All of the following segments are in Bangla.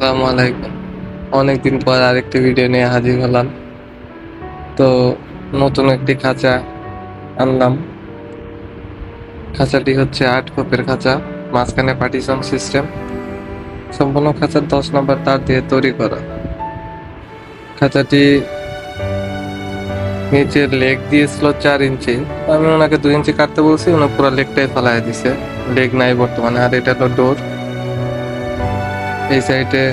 আসসালামু আলাইকুম। অনেকদিন পর আরেকটি ভিডিও নিয়ে হাজির হলাম। তো নতুন একটি খাঁচা আনলাম। খাঁচাটি হচ্ছে আট খোপের খাঁচা, মাঝখানে পার্টিশন সিস্টেম। সম্পূর্ণ খাঁচার দশ নম্বর তার দিয়ে তৈরি করা। খাঁচাটি নিচের লেগ দিয়েছিল চার ইঞ্চি। আমি ওনাকে দুই ইঞ্চি কাটতে বলছি, উনি পুরো লেগটাই ফেলাই দিছে। লেগ নাই বর্তমানে, আর এটা হলো ডোর এই সাইডে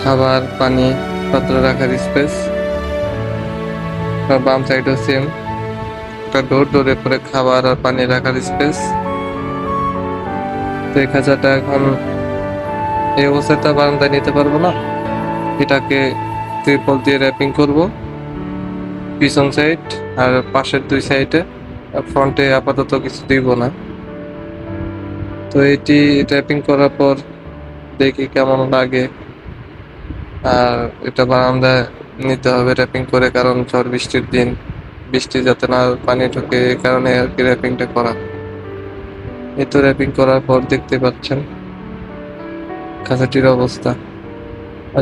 খাবার, পানি, পাত্র রাখার স্পেস বাম সাইডও সেম একটা ডোর ডোরে পরে খাবার আর পানি রাখার স্পেস তো এই খাঁচাটা এখন এই অবস্থাটা বারান্দায় নিতে পারব না। এটাকে ত্রিপল দিয়ে র্যাপিং করব। পিছন সাইড আর পাশের দুই সাইডে ফ্রন্টে আপাতত কিছু দিব না। তো এটি র্যাপিং করার পর দেখি কেমন লাগে। আর এটা বারান্দায় নিতে হবে র্যাপিং করে, কারণ ঝড় বৃষ্টির দিন। বৃষ্টি যাতে না পানি ঢোকে, এই কারণে আর কি র্যাপিংটা করা। এই তো র্যাপিং করার পর দেখতে পাচ্ছেন খাঁচাটির অবস্থা।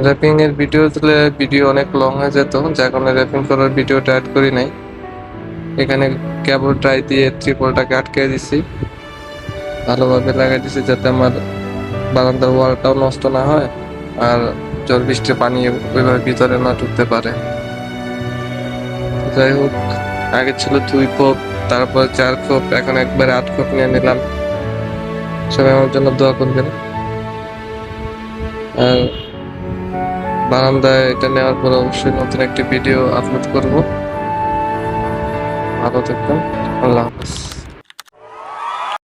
র্যাপিং এর ভিডিও তুলে ভিডিও অনেক লং হয়ে যেত, যার কারণে র্যাপিং করার ভিডিওটা অ্যাড করি নাই। এখানে কেবল ট্রাই দিয়ে ত্রিপলটাকে আটকে দিছি। ভালোভাবে লাগাই দিছি যাতে আমার বারান্দার ওয়ালটাও নষ্ট না হয় আর জল বৃষ্টির পানি ওইভাবে ভিতরে না ঢুকতে পারে। যাই হোক, আগে ছিল দুই কোপ তারপর চার কোপ এখন একবারে আট কোপ নিয়ে নিলাম। সবাই আমার জন্য দোয়া করবেন। আর বারান্দায় এটা নেওয়ার পর অবশ্যই নতুন একটি ভিডিও আপলোড করব। ভালো থাকবেন, আল্লাহ হাফেজ।